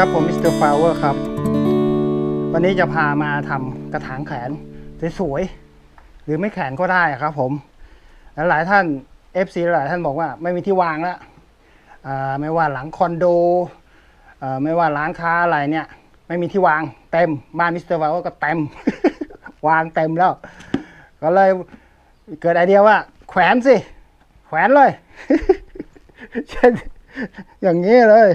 ครับผมมิสเตอร์ฟลาวเวอร์ครับ วันนี้จะพามาทำกระถางแขนสวยๆหรือไม่แขนก็ได้ครับผมแล้วหลายท่าน FC หลายท่านบอกว่าไม่มีที่วางแล้วไม่ว่าหลังคอนโดไม่ว่าร้านค้าอะไรเนี่ยไม่มีที่วางเต็มบ้านมิสเตอร์ฟลาวเวอร์ก็เต็ม วางเต็มแล้ว ก็เลยเกิดไอเดียว่า แขวนสิ แขวนเลย เช่นอย่างนี้เลย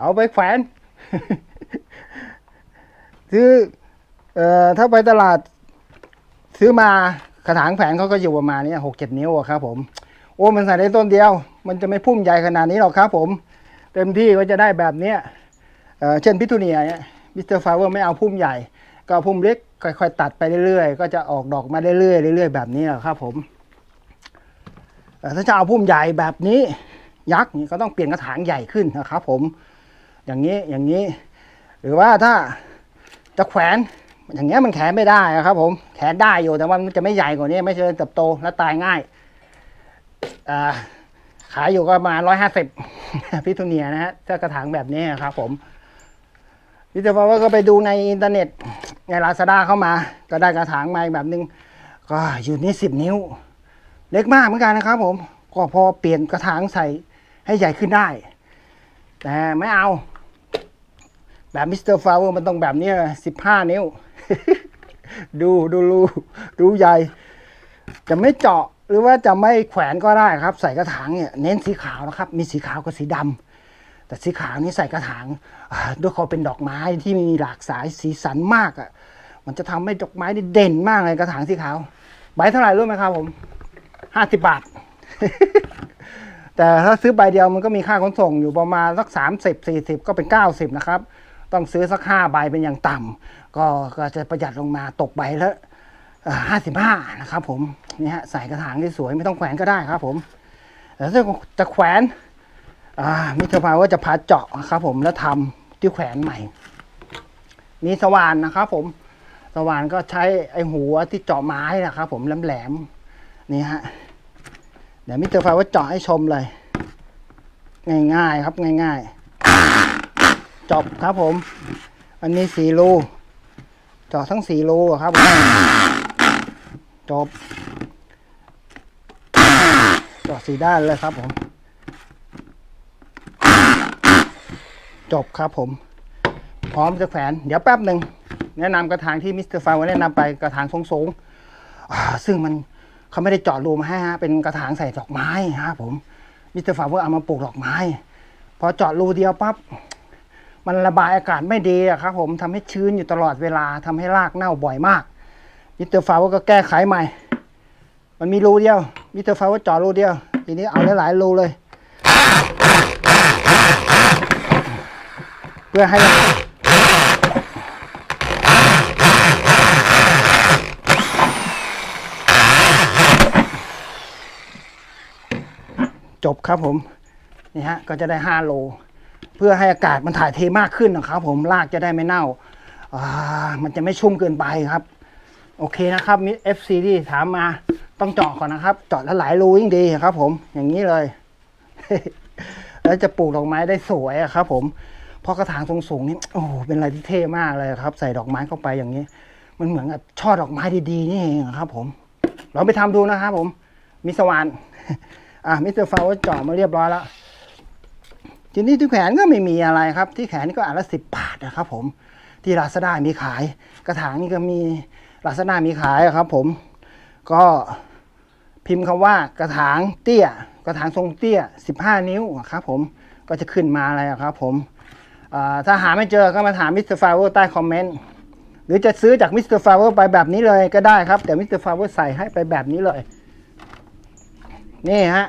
เอาไปแขวน ซื้อเอ่อถ้าไปตลาดซื้อมากระถางแผงเขาก็อยู่ประมาณนี้หกเจ็ดนิ้วอะครับ ผม โอ้มันใส่ได้ต้นเดียว มันจะไม่พุ่มใหญ่ขนาดนี้หรอกครับ ผม เต็มที่ก็จะได้แบบเนี้ยเอ่อเช่นพิทูเนียเนี่ยมิสเตอร์ฟาเวอร์ไม่เอาพุ่มใหญ่ ก็พุ่มเล็กค่อยๆตัดไปเรื่อยๆ ก็จะออกดอกมาเรื่อยๆเรื่อยๆแบบนี้แหละครับ ผมถ้าจะเอาพุ่มใหญ่แบบนี้ ยักษ์นี่ก็ต้องเปลี่ยนกระถางใหญ่ขึ้นนะครับ ผม อย่างนี้อย่างนี้ หรือว่าถ้าจะแขวนอย่างเงี้ยมันแขนไม่ได้ครับ ผมแขนได้อยู่แต่ว่ามันจะไม่ใหญ่กว่านี้ ไม่เจริญเติบโตและตายง่ายขายอยู่ก็ประมาณร้อยห้าสิบพิทูเนียนะฮะถ้ากระถางแบบนี้ครับ ผมพิจารณาว่าก็ไปดูในอินเทอร์เน็ตในลาซาด้าเข้ามา ก็ได้กระถางมาอีกแบบนึงก็อยู่นี่สิบนิ้ว เล็กมากเหมือนกันนะครับ ผม ก็พอเปลี่ยนกระถางใส่ให้ใหญ่ขึ้นได้ แต่ไม่เอา แบบมิสเตอร์ฟาวเวอร์มันต้องแบบนี้สิบห้านิ้ว ดูดูรูดูใหญ่ จะไม่เจาะหรือว่าจะไม่แขวนก็ได้ครับ ใส่กระถางเนี่ยเน้นสีขาวนะครับ มีสีขาวกับสีดำแต่สีขาวนี่ใส่กระถางด้วยเขาเป็นดอกไม้ที่มีหลากสายสีสันมากอะ่ะ มันจะทำให้ดอกไม้นี่เด่นมากเลยกระถางสีขาวใบเท่าไหร่รู้ไหมครับผมห้าสิบบาท แต่ถ้าซื้อใบเดียวมันก็มีค่าขนส่งอยู่ประมาณสักสามสิบสี่สิบก็เป็นเก้าสิบนะครับ ต้องซื้อสักห้าใบเป็นอย่างต่ำก็ก็จะประหยัดลงมาตกใบละห้าสิบห้านะครับผมนี่ฮะใส่กระถางที่สวยไม่ต้องแขวนก็ได้ครับผมแต่ถ้าจะแขวนมิเตอร์พาวว่าจะพาเจาะครับผมแล้วทำที่แขวนใหม่ มีสว่านนะครับผมสว่านก็ใช้ไอ้หัวที่เจาะไม้นะครับผมแหลมๆนี่ฮะเดี๋ยวมิเตอร์ไฟว่าเจาะให้ชมเลย ง่ายๆครับง่ายๆ จบครับผม อันนี้สี่รูเจาะทั้งสี่รูครับผมจบเจาะสี่ด้านเลยครับผม จบครับผม พร้อมจะแขวน เดี๋ยวแป๊บหนึ่งแนะนำกระถางที่มิสเตอร์ไฟว่าแนะนำไปกระถางสูงๆอ่าซึ่งมันเขาไม่ได้เจาะรูมาให้ฮะ เป็นกระถางใส่ดอกไม้ฮะผมมิสเตอร์ฟาเวเอามาปลูกดอกไม้ พอเจาะรูเดียวปั๊บ มันระบายอากาศไม่ดีอะครับผมทำให้ชื้นอยู่ตลอดเวลาทำให้รากเน่าบ่อยมากมิสเตอร์ฟาวก็แก้ไขใหม่ มันมีรูเดียวมิสเตอร์ฟาวจาะรูเดียว ทีนี้เอาหลายๆรูเลย เพื่อให้จบครับผม นี่ฮะ ก็จะได้5โล เพื่อให้อากาศมันถ่ายเทมากขึ้นนะครับ ผมรากจะได้ไม่เน่าอ่ามันจะไม่ชุ่มเกินไปครับ โอเคนะครับมิ FC ที่ถามมาต้องเจาะก่อนนะครับ เจาะแล้วหลายรูยิ่งดีครับ ผมอย่างนี้เลย แล้วจะปลูกดอกไม้ได้สวยครับ ผมเพราะกระถางทรงสูงนี่โอ้เป็นอะไรที่เท่มากเลยครับ ใส่ดอกไม้เข้าไปอย่างนี้ มันเหมือนกับช่อดอกไม้ดีๆนี่เองครับ ผมลองไปทำดูนะครับ ผม มีสว่านอะมิสเตอร์ฟาวเจาะมาเรียบร้อยแล้ว ทีนี้ที่แขนก็ไม่มีอะไรครับ ที่แขนนี่ก็อันละสิบบาทนะครับ ผม ที่ลาซาด้ามีขาย กระถางนี่ก็มีลาซาด้ามีขายครับ ผม ก็พิมพ์คำว่ากระถางเตี้ย กระถางทรงเตี้ยสิบห้านิ้วครับผมก็จะขึ้นมาอะไรครับ ผมถ้าหาไม่เจอก็มาถามมิสเตอร์ฟาวอร์ใต้คอมเมนต์หรือจะซื้อจากมิสเตอร์ฟาวอร์ไปแบบนี้เลยก็ได้ครับ แต่มิสเตอร์ฟาวอร์ใส่ให้ไปแบบนี้เลย นี่ฮะ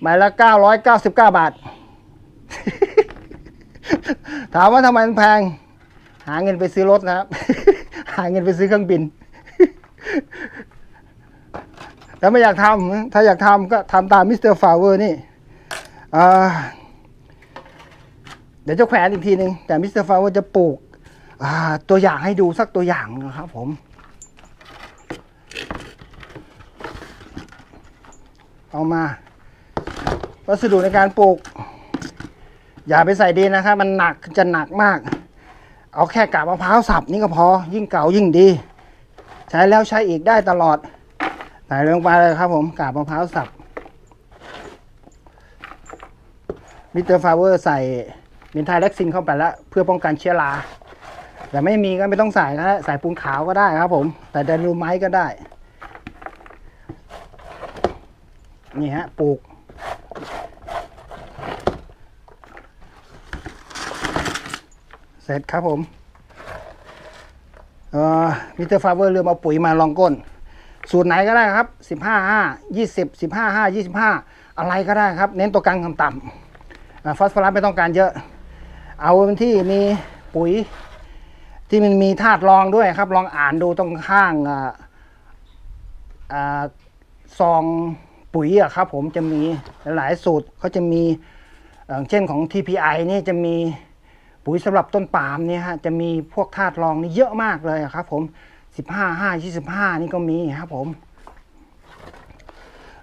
ใบละเก้าร้อยเก้าสิบเก้าบาท ถามว่าทำไมมันแพง หาเงินไปซื้อรถนะครับ หาเงินไปซื้อเครื่องบินถ้าไม่อยากทำถ้าอยากทำก็ทำตามมิสเตอร์ฟาเวอร์นี่เดี๋ยวจะแขวนอีกทีหนึ่งแต่มิสเตอร์ฟาเวอร์จะปลูกตัวอย่างให้ดูสักตัวอย่างนะครับผมเอามา วัสดุในการปลูก อย่าไปใส่ดินนะครับ มันหนักจะหนักมาก เอาแค่กาบมะพร้าวสับนี่ก็พอ ยิ่งเก่ายิ่งดี ใช้แล้วใช้อีกได้ตลอดใส่ลงไปเลยครับผมกาบมะพร้าวสับมิสเตอร์ฟาเวอร์ใส่มินไทเล็กซินเข้าไปแล้วเพื่อป้องกันเชื้อราแต่ไม่มีก็ไม่ต้องใส่ก็ได้ใส่ปูนขาวก็ได้ครับผม แต่เดนูไม้ก็ได้ นี่ฮะปลูก เสร็จครับผมเอ่อมิสเตอร์ฟาเวอร์เลืมเอาปุ๋ยมาลองก้น สูตรไหนก็ได้ครับ 15 5 20 15 5 25 อะไรก็ได้ครับ เน้นตัวกลางต่ำๆอ่าฟอสฟอรัสไม่ต้องการเยอะ เอาที่มีปุ๋ย ที่มันมีธาตุรองด้วยครับ ลองอ่านดูตรงข้างออซองปุ๋ยอะครับผมจะมีหลายสูตรเขาจะมีเช่นของ TPI นี่จะมี ปุ๋ยสำหรับต้นปาล์มเนี่ยฮะจะมีพวกธาตุรองนี่เยอะมากเลยครับผม 15 5 25 นี่ก็มีครับผม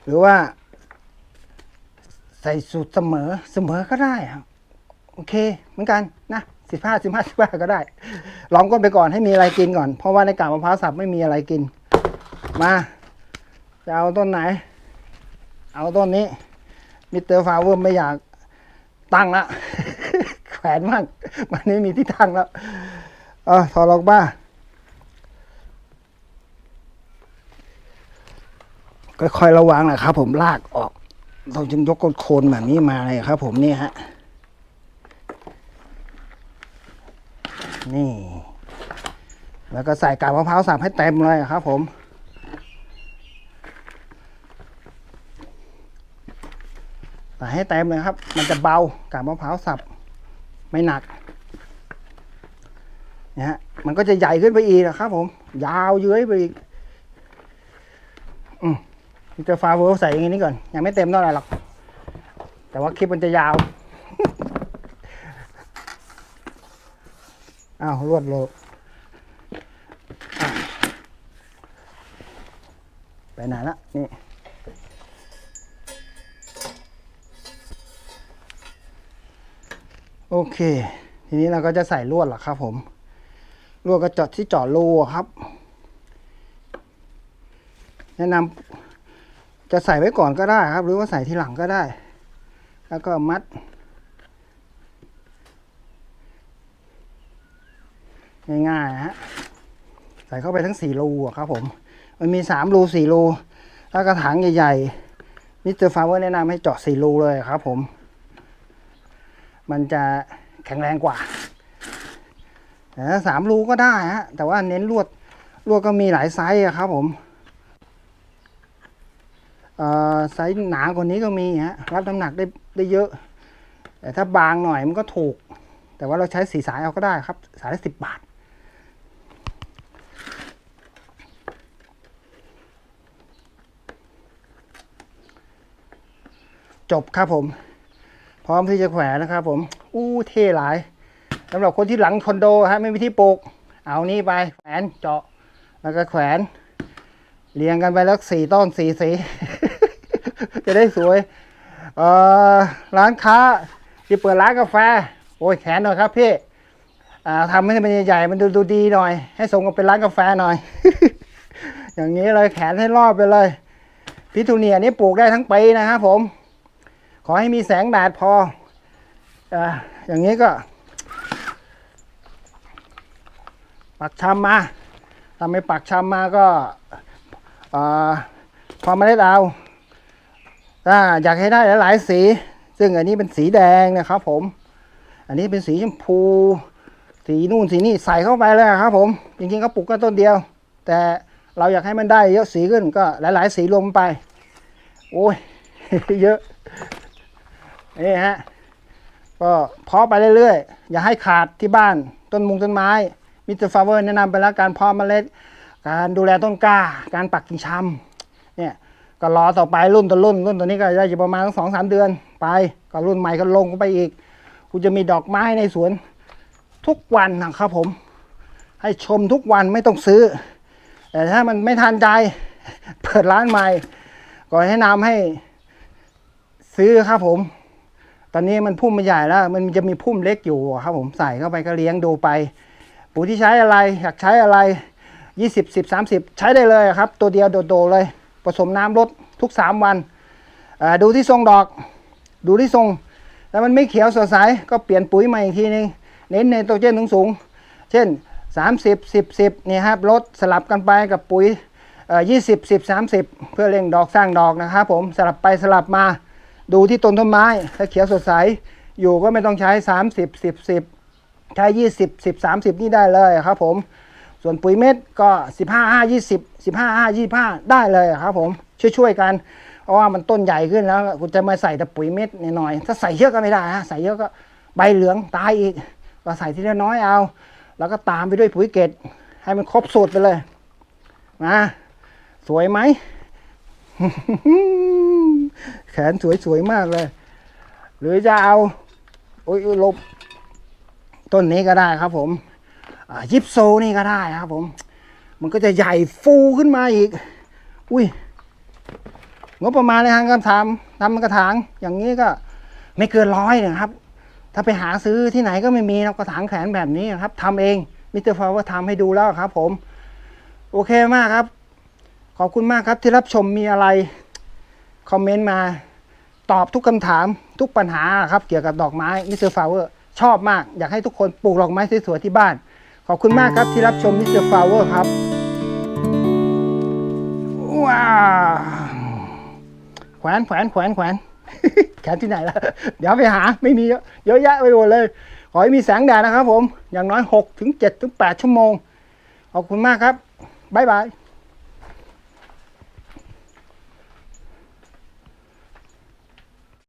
หรือว่า ใส่สูตรเสมอเสมอก็ได้ครับโอเค เหมือนกันนะสิบห้าสิบห้าสิบห้าก็ได้ลองก้นไปก่อนให้มีอะไรกินก่อน เพราะว่าในกาบมะพร้าวสับไม่มีอะไรกิน มา จะเอาต้นไหน เอาต้นนี้มิสเตอร์ฟาเวอร์ไม่อยากตั้งละ นมาก มันไม่มีที่ตั้งแล้วเออถอดออกบ้าค่อยๆระวังนะครับผมลากออก เราจึงยกก้นโคนแบบนี้มาเลยครับ ผมนี่ฮะนี่ แล้วก็ใส่กาบมะพร้าวสับให้เต็มเลยครับ ผมใส่ให้เต็มเลยครับ มันจะเบากาบมะพร้าวสับ ไม่หนักนะฮะมันก็จะใหญ่ขึ้นไปอีกนะครับผม ยาวเยื้อยไปอีก อืมมิสเตอร์ใส่อย่างนี้ก่อน ยังไม่เต็มเท่าไหร่หรอก แต่ว่าคลิปมันจะยาว อ้าวรวดโลไปไหนละนี่ โอเค ทีนี้เราก็จะใส่ลวดหรอครับผมลวดก็เจาะที่จาะรูครับ แนะนำจะใส่ไว้ก่อนก็ได้ครับ หรือว่าใส่ทีหลังก็ได้ แล้วก็มัด ง่ายๆนะฮะใส่เข้าไปทั้งสี่รูครับผม มันมีสามรูสี่รูแล้วกระถางใหญ่ๆมิสเตอร์ฟาเวอร์แนะนำให้เจาะสี่รูเลยครับผม มันจะแข็งแรงกว่าสามรูก็ได้ฮะ แต่ว่าเน้นลวดลวดก็มีหลายไซส์ครับผมไซส์หนากว่านี้ก็มีฮะ รับน้ำหนักได้ได้เยอะ แต่ถ้าบางหน่อยมันก็ถูก แต่ว่าเราใช้สีสายเอาก็ได้ครับ สายละสิบบาทจบครับผม พร้อมที่จะแขวนนะครับผม อู้เท่หลายสำหรับคนที่หลังคอนโดฮะไม่มีที่ปลูก เอานี่ไปแขวนเจาะ แล้วก็แขวนเรียงกันไปแล้วสี่ต้นสี่สี จะได้สวยเอ่อร้านค้าที่เปิดร้านกาแฟ โอ้ยแขนหน่อยครับพี่อ่าทำให้มันใหญ่ๆมันดูดูดีหน่อย ให้สมกับเป็นร้านกาแฟหน่อย อย่างนี้เลยแขนให้รอบไปเลยพิทูเนียนี่ปลูกได้ทั้งปีนะครับผม ขอให้มีแสงแดดพอออย่างนี้ก็ ปักชำมาถ้าไม่ปักชำมาก็อ่าพอเมล็ดเอาถ้าอยากให้ได้หลายๆสี ซึ่งอันนี้เป็นสีแดงนะครับผม อันนี้เป็นสีชมพู สีนู่นสีนี่ใส่เข้าไปเลยครับผม จริงๆก็ปลูกก็ต้นเดียว แต่เราอยากให้มันได้เยอะสีขึ้นก็หลาย ๆ สีรวมไป โอ้ย เยอะ นี่ฮะก็เพาะไปเรื่อยๆ อย่าให้ขาดที่บ้านต้นมุงต้นไม้มิสเตอร์ฟาเวอร์แนะนำไปแล้วการเพาะเมล็ด การดูแลต้นกล้า การปักกิ่งชำเนี่ยก็รอต่อไปรุ่นต่อรุ่น รุ่นตัวนี้ก็ได้อยู่ประมาณสองสามเดือนไปก็รุ่นใหม่ก็ลงไปอีกคุณจะมีดอกไม้ในสวนทุกวันนะครับผม ให้ชมทุกวันไม่ต้องซื้อ แต่ถ้ามันไม่ทันใจเปิดร้านใหม่ ก็แนะนำให้ซื้อครับผม อนนี้มันพุ่มมันใหญ่แล้ว มันจะมีพุ่มเล็กอยู่ครับ ผมใส่เข้าไปก็เลี้ยงดูไปปุ๋ยที่ใช้อะไรอยากใช้อะไรยี่สิบสิบสามสิบใช้ได้เลยครับ ตัวเดียวโดดๆเลย ผสมน้ำลดทุกสามวัน ดูที่ทรงดอก ดูที่ทรง แล้วมันไม่เขียวสดใสก็เปลี่ยนปุ๋ยใหม่อีกทีนึง เน้นในโตรเจนสูงๆเช่น 30 10 10เนี่ยครับลดสลับกันไปกับปุ๋ยเอ่อ20 10 30 เพื่อเร่งดอกสร้างดอกนะครับผมสลับไปสลับมา ดูที่ต้นต้นไม้ ถ้าเขียวสดใส อยู่ก็ไม่ต้องใช้ 30 10 10 ใช้ 20 10 30 นี่ได้เลยครับผม ส่วนปุ๋ยเม็ดก็ 15 5 20 15 5 25 ได้เลยครับผม ช่วยๆกัน เพราะว่ามันต้นใหญ่ขึ้นแล้วคุณจะมาใส่แต่ปุ๋ยเม็ดหน่อย ถ้าใส่เยอะก็ไม่ได้ฮะ ใส่เยอะก็ใบเหลืองตายอีก ก็ใส่ทีละน้อยเอา แล้วก็ตามไปด้วยปุ๋ยเกตให้มันครบสูตรไปเลยนะสวยไหม แขนสวยๆมากเลย หรือจะเอาโอ้ยลบ ต้นนี้ก็ได้ครับ ผมยิปโซนี่ก็ได้ครับ ผม มันก็จะใหญ่ฟูขึ้นมาอีก อุ้ยงบประมาณในทางการทำทำกระถาง อย่างนี้ก็ไม่เกินร้อยนะครับ ถ้าไปหาซื้อที่ไหนก็ไม่มีนะกระถางแขนแบบนี้นะครับทำเองมิสเตอร์ฟาวทำให้ดูแล้วครับ ผม โอเคมากครับ ขอบคุณมากครับที่รับชมมีอะไร คอมเมนต์มาตอบทุกคำถามทุกปัญหาครับเกี่ยวกับดอกไม้มิสเตอร์ฟาเวอร์ชอบมาก อยากให้ทุกคนปลูกดอกไม้สวยๆที่บ้าน ขอบคุณมากครับที่รับชมมิสเตอร์ฟาเวอร์ครับว้าวแขวนแขวนแขวนแขวนแขนที่ไหนล่ะ เดี๋ยวไปหาไม่มีเยอะเยอะแยะไปหมดเลย ขอให้มีแสงแดดนะครับผม อย่างน้อย 6 ถึง 7 ถึง 8 ชั่วโมง ขอบคุณมากครับ บ๊ายบาย